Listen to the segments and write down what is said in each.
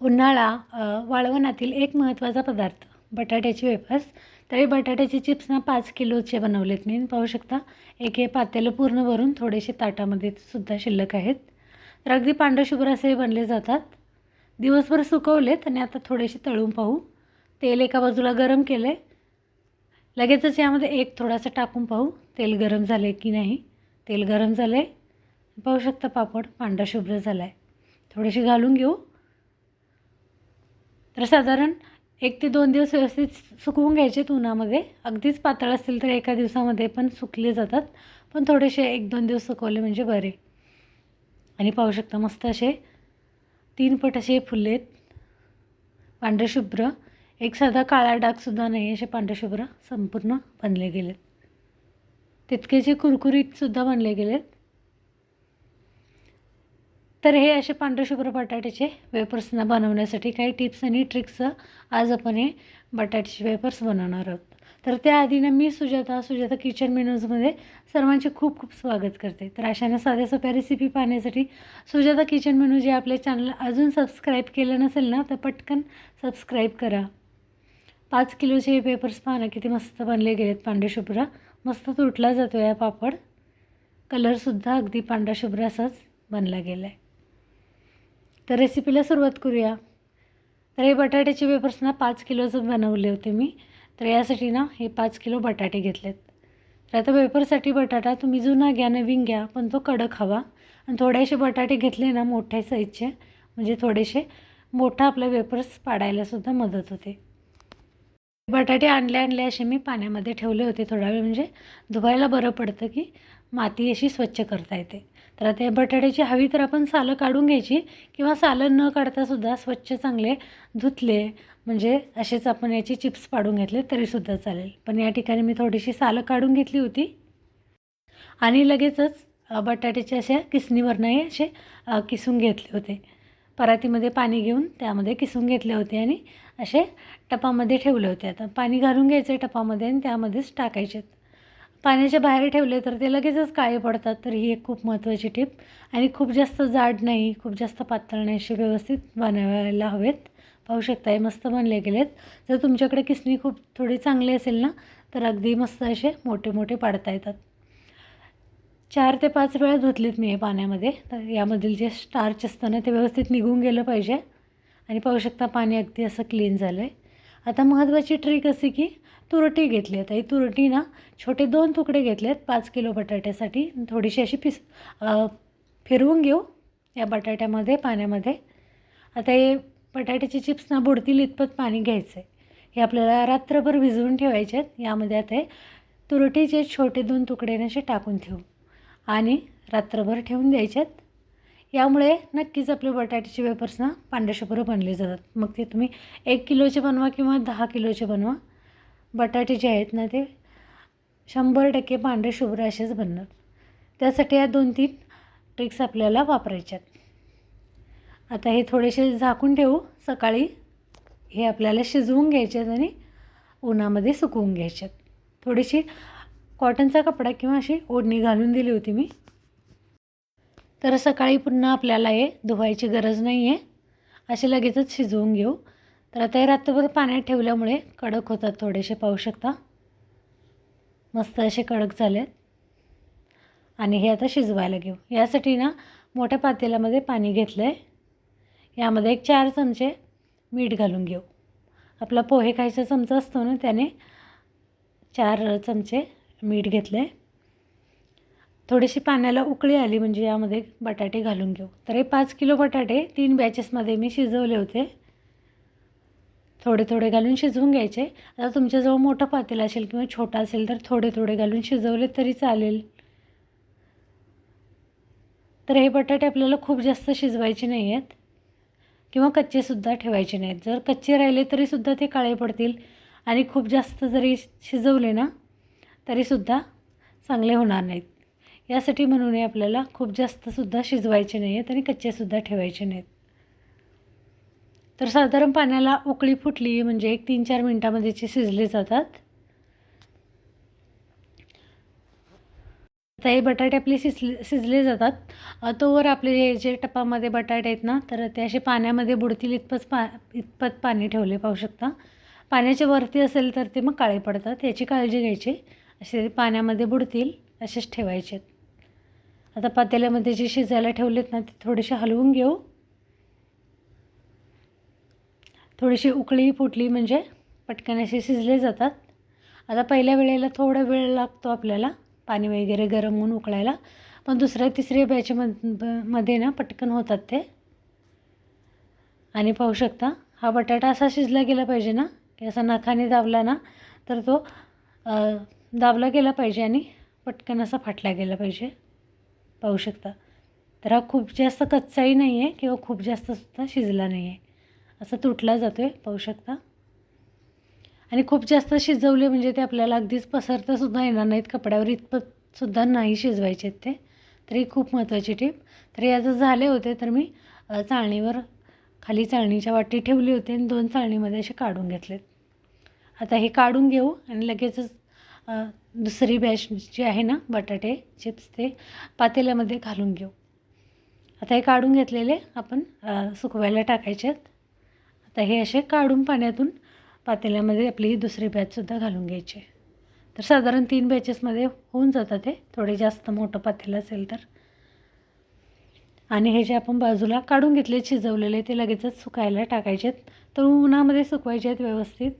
उन्हाळा वाळवणातील एक महत्त्वाचा पदार्थ बटाट्याचे वेफर्स. तर हे बटाट्याचे चिप्स ना पाच किलोचे बनवलेत. मी पाहू शकता. एक हे पातेलं पूर्ण भरून थोडेसे ताटामध्ये सुद्धा शिल्लक आहेत. तर अगदी पांढरशुभ्र असे बनले जातात. दिवसभर सुकवलेत आणि आता थोडेसे तळून पाहू. तेल एका बाजूला गरम केलं आहे लगेचच यामध्ये एक थोडासा टाकून पाहू. तेल गरम झाले की नाही? तेल गरम झालं आहे पाहू शकता पापड पांढरा शुभ्र झाला आहे थोडेसे घालून घेऊ. तर साधारण एक ते दोन दिवस व्यवस्थित सुकवून घ्यायचे उन्हामध्ये. अगदीच पातळ असतील तर एका दिवसामध्ये पण सुकले जातात. पण थोडेसे एक दोन दिवस सुकवले म्हणजे बरे. आणि पाहू शकता मस्त असे तीन पट असे फुले आहेत. शुभ्र. एक साधा काळा डागसुद्धा नाही असे पांढरेशुभ्र संपूर्ण बनले गेलेत. तितकेचे कुरकुरीतसुद्धा बनले गेलेत. तर हे असे पांढरेशुभ्र बटाट्याचे वेपर्सना बनवण्यासाठी काही टिप्स आणि ट्रिक्स आज आपण हे बटाट्याचे वेपर्स बनवणार आहोत. तर त्याआधी ना मी सुजाता सुजाता किचन मेनूजमध्ये सर्वांचे खूप खूप स्वागत करते. तर अशाने साध्या सोप्या रेसिपी पाहण्यासाठी सुजाता किचन मेनू जे आपल्या चॅनल अजून सबस्क्राईब केलं नसेल ना तर पटकन सबस्क्राईब करा. पाच किलोचे हे पेपर्स पाहा ना किती मस्त बनले गेलेत पांढरेशुभ्र मस्त तुटला जातो या पापड. कलरसुद्धा अगदी पांढराशुभ्र असाच बनला गेला आहे तर रेसिपीला सुरुवात करूया. तर हे बटाट्याचे वेपर्स ना पाच किलोचं बनवले होते मी. तर यासाठी ना हे पाच किलो बटाटे घेतलेत. तर आता वेफरसाठी बटाटा तुम्ही जुना घ्या नवीन घ्या पण तो कडक हवा. आणि थोडेसे बटाटे घेतले ना मोठ्या साईजचे म्हणजे थोडेसे मोठा आपला वेपर्स पाडायलासुद्धा मदत होते. बटाटे आणले आणले असे मी पाण्यामध्ये ठेवले होते थोडा वेळ. म्हणजे धुवायला बरं पडतं की माती अशी स्वच्छ करता येते. तर आता या बटाट्याची हवी तर आपण सालं काढून घ्यायची किंवा सालं न काढतासुद्धा स्वच्छ चांगले धुतले. म्हणजे असेच आपण याची चिप्स पाडून घेतले तरीसुद्धा चालेल. पण या ठिकाणी मी थोडीशी सालं काढून घेतली होती. आणि लगेचच बटाट्याचे अशा किसणीवरनंही असे किसून घेतले होते. परातीमध्ये पाणी घेऊन त्यामध्ये किसून घेतले होते आणि असे टपामध्ये ठेवले होते. आता पाणी घालून घ्यायचे टपामध्ये आणि त्यामध्येच टाकायचे पाण्याच्या बाहेर ठेवले तर ते लगेचच काळे पडतात. तर ही एक खूप महत्त्वाची टीप. आणि खूप जास्त जाड नाही खूप जास्त पातळ नाही असे व्यवस्थित बनवायला हवेत. पाहू शकता हे मस्त बनले गेलेत. जर तुमच्याकडे किसणी खूप थोडी चांगली असेल ना तर अगदी मस्त असे मोठे मोठे पाडता येतात. चार ते पाच वेळा धुतलीत मी हे पाण्यामध्ये. तर यामधील जे स्टार्च असतं ना ते व्यवस्थित निघून गेलं पाहिजे. आणि पाहू शकता पाणी अगदी असं क्लीन झालं आहे आता महत्त्वाची ट्रिक अशी की तुरटी घेतली आता ही तुरटी ना छोटे दोन तुकडे घेतले आहेत पाच किलो बटाट्यासाठी. थोडीशी अशी पिस फिरवून घेऊ या बटाट्यामध्ये पाण्यामध्ये. आता हे बटाट्याचे चिप्स ना बुडतील इतपत पाणी घ्यायचं आहे हे आपल्याला रात्रभर भिजवून ठेवायचे आहेत. यामध्ये आता हे तुरटीचे छोटे दोन तुकडे ना असे टाकून ठेवू. आणि रात्रभर ठेवून द्यायचे आहेत. यामुळे नक्कीच आपले बटाट्याचे वेपर्स ना पांढरे बनले जातात. मग ते तुम्ही एक किलोचे बनवा किंवा दहा किलोचे बनवा. बटाटे जे आहेत ना ते शंभर टक्के पांढरे शुभ्र असेच बनणार. त्यासाठी या दोन तीन ट्रिक्स आपल्याला वापरायच्यात. आता हे थोडेसे झाकून ठेवू. सकाळी हे आपल्याला शिजवून घ्यायचे आहेत आणि उन्हामध्ये सुकवून घ्यायचे आहेत थोडीशी कॉटनचा कपडा किंवा अशी ओढणी घालून दिली होती मी. तर सकाळी पुन्हा आपल्याला हे धुवायची गरज नाही आहे. असे लगेचच शिजवून घेऊ. तर आता हे रात्रभर पाण्यात ठेवल्यामुळे कडक होतात थोडेसे पाहू शकता. मस्त असे कडक झालेत. आणि हे आता शिजवायला घेऊ. यासाठी ना मोठ्या पातेल्यामध्ये पाणी घेतलं आहे यामध्ये एक चार चमचे मीठ घालून घेऊ. आपला पोहे खायचा चमचा असतो ना त्याने चार चमचे मीठ घेतलं आहे थोडीशी पाण्याला उकळी आली म्हणजे यामध्ये बटाटे घालून घेऊ. तर हे पाच किलो बटाटे तीन बॅचेसमध्ये मी शिजवले होते. थोडे थोडे घालून शिजवून घ्यायचे. आता तुमच्याजवळ मोठं पातेलं असेल किंवा छोटा असेल तर थोडे थोडे घालून शिजवले तरी चालेल. तर हे बटाटे आपल्याला खूप जास्त शिजवायचे नाही आहेत किंवा कच्चेसुद्धा ठेवायचे नाहीत जर कच्चे राहिले तरीसुद्धा ते काळे पडतील आणि खूप जास्त जरी शिजवले ना तरीसुद्धा चांगले होणार नाहीत. यासाठी म्हणून हे आपल्याला खूप जास्तसुद्धा शिजवायचे नाही आहेत आणि कच्चेसुद्धा ठेवायचे नाहीत तर साधारण पाण्याला उकळी फुटली म्हणजे एक तीन चार मिनटामध्ये जे शिजले जातात. आता हे बटाटे आपले शिजले शिजले जातात. तोवर आपले जे जे टपामध्ये बटाटे आहेत ना तर ते असे पाण्यामध्ये बुडतील इतपत पा इतपत पाणी ठेवले पाहू शकता. पाण्याच्या वरती असेल तर ते मग काळे पडतात. याची काळजी घ्यायची. असे ते पाण्यामध्ये बुडतील असेच ठेवायचे आता पातेल्यामध्ये जे शिजायला ठेवलेत ना ते थोडेसे हलवून घेऊ. थोडीशी उकळी फुटली म्हणजे पटकन असे शिजले जातात. आता पहिल्या वेळेला थोडा वेळ लागतो आपल्याला पाणी वगैरे गरम होऊन उकळायला पण दुसऱ्या तिसऱ्या बॅचमधमध्ये ना पटकन होतात ते. आणि पाहू शकता हा बटाटा असा शिजला गेला पाहिजे ना की असा नखाने दाबला ना तर तो दाबला गेला पाहिजे आणि पटकन असा फाटला गेला पाहिजे. पाहू शकता. तर हा खूप जास्त कच्चाही नाही आहे किंवा खूप जास्त सुद्धा शिजला नाही आहे असा तुटला जातो आहे पाहू शकता. आणि खूप जास्त शिजवले म्हणजे ते आपल्याला अगदीच पसरतासुद्धा येणार नाहीत. कपड्यावर इतपत सुद्धा नाही शिजवायचे आहेत ते. तर ही खूप महत्त्वाची टीप. तर हे आता झाले होते तर मी चाळणीवर खाली चाळणीच्या वाटी ठेवली होती आणि दोन चाळणीमध्ये असे काढून घेतलेत. आता हे काढून घेऊ आणि लगेचच दुसरी बॅच जी आहे ना बटाटे चिप्स ते पातेल्यामध्ये घालून घेऊ. आता हे काढून घेतलेले आपण सुकवायला टाकायचे आहेत. आता हे असे काढून पाण्यातून पातेल्यामध्ये आपली ही दुसरी बॅचसुद्धा घालून घ्यायची. तर साधारण तीन बॅचेसमध्ये होऊन जातात ते. थोडे जास्त मोठं पातेलं असेल तर. आणि हे जे आपण बाजूला काढून घेतले शिजवलेले ते लगेचच सुकायला टाकायचे आहेत तर उन्हामध्ये सुकवायचे आहेत व्यवस्थित.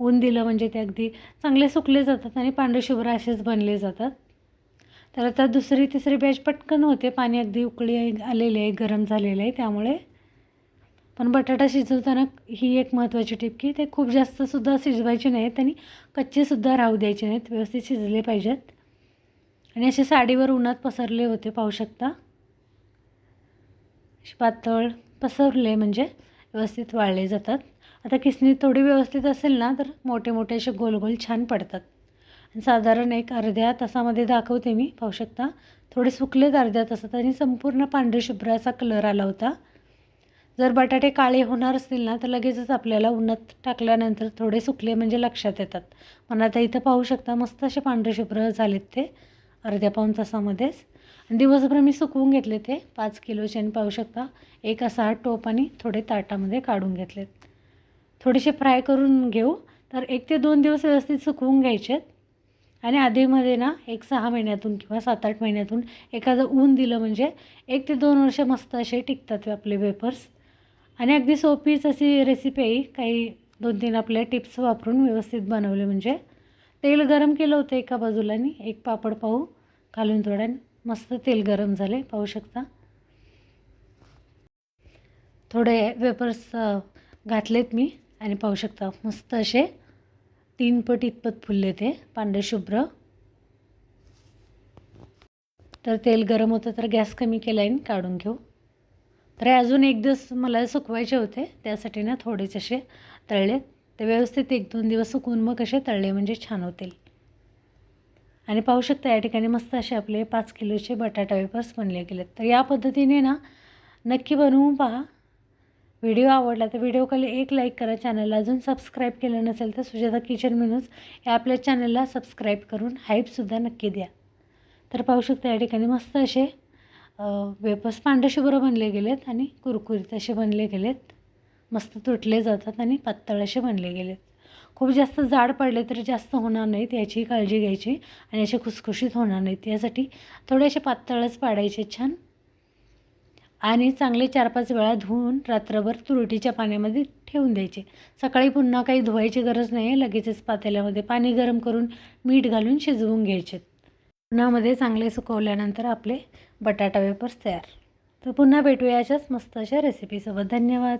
ऊन दिलं म्हणजे ते अगदी चांगले सुकले जातात आणि पांढरे शुभ्र असेच बनले जातात. तर आता दुसरी तिसरी बॅच पटकन होते. पाणी अगदी उकळी आलेले आहे गरम झालेलं आहे त्यामुळे. पण बटाटा शिजवताना ही एक महत्त्वाची टिप की ते खूप जास्तसुद्धा शिजवायचे नाहीत आणि कच्चेसुद्धा राहू द्यायचे नाहीत. व्यवस्थित शिजले पाहिजेत. आणि असे साडीवर उन्हात पसरले होते पाहू शकता. असे पातळ पसरले म्हणजे व्यवस्थित वाळले जातात. आता किसणी थोडी व्यवस्थित असेल ना तर मोठे मोठे असे गोल गोल छान पडतात. आणि साधारण एक अर्ध्या तासामध्ये दाखवते मी पाहू शकता. थोडे सुकलेत अर्ध्या तासात आणि संपूर्ण पांढरे शुभ्र असा कलर आला होता. जर बटाटे काळे होणार असतील ना तर लगेचच आपल्याला उन्हात टाकल्यानंतर थोडे सुकले म्हणजे लक्षात येतात. पण आता इथं पाहू शकता मस्त असे पांढरे शुभ्र झालेत ते अर्ध्या पाऊण तासामध्येच. आणि दिवसभर मी सुकवून घेतले ते पाच किलोचे आणि पाहू शकता. एक असा टोप आणि थोडे ताटामध्ये काढून घेतलेत. थोडेसे फ्राय करून घेऊ. तर एक ते दोन दिवस व्यवस्थित सुकवून घ्यायचेत आणि आधीमध्ये ना एक सहा महिन्यातून किंवा सात आठ महिन्यातून एखादं ऊन दिलं म्हणजे एक ते दोन वर्ष मस्त असे टिकतात आपले वेपर्स आणि अगदी सोपीच अशी रेसिपी आहे. काही दोन तीन आपल्या टिप्स वापरून व्यवस्थित बनवले म्हणजे. तेल गरम केलं होतं एका बाजूला एक पापड पाहू. घालून थोड्या मस्त तेल गरम झाले पाहू शकता. थोडे वेपर्स घातलेत मी. आणि पाहू शकता मस्त असे तीन पट इतपत फुलले ते पांढरे शुभ्र. तर तेल गरम होतं तर गॅस कमी केला आहे काढून घेऊ. तर हे अजून एक दिवस मला सुकवायचे होते त्यासाठी ना थोडेच असे तळले. ते व्यवस्थित एक दोन दिवस सुकून मग असे तळले म्हणजे छान होतील. आणि पाहू शकता या ठिकाणी मस्त असे आपले पाच किलोचे बटाटा वेपर्स बनले गेलेत. तर या पद्धतीने ना नक्की बनवून पहा. व्हिडिओ आवडला तर व्हिडिओखाली एक लाईक करा चॅनलला अजून सबस्क्राईब केलं नसेल तर सुजाता किचन मेनूज या आपल्या चॅनलला सबस्क्राईब करून हाईपसुद्धा नक्की द्या. तर पाहू शकता या ठिकाणी मस्त असे वेपर्स पांढरेशुभ्र बनले गेलेत आणि कुरकुरीत असे बनले गेलेत. मस्त तुटले जातात आणि पातळ असे बनले गेलेत. खूप जास्त जाड पडले तर जास्त होणार नाहीत याची काळजी घ्यायची आणि असे खुसखुशीत होणार नाहीत. यासाठी थोडे असे पातळच पाडायचे छान. आणि चांगले चार पाच वेळा धुवून रात्रभर तुरटीच्या पाण्यामध्ये ठेवून द्यायचे. सकाळी पुन्हा काही धुवायची गरज नाही आहे लगेचच पातेल्यामध्ये पाणी गरम करून मीठ घालून शिजवून घ्यायचे. उन्हामध्ये चांगले सुकवल्यानंतर आपले बटाटा वेपर्स तयार. तर पुन्हा भेटूया अशाच मस्त अशा रेसिपीसोबत धन्यवाद.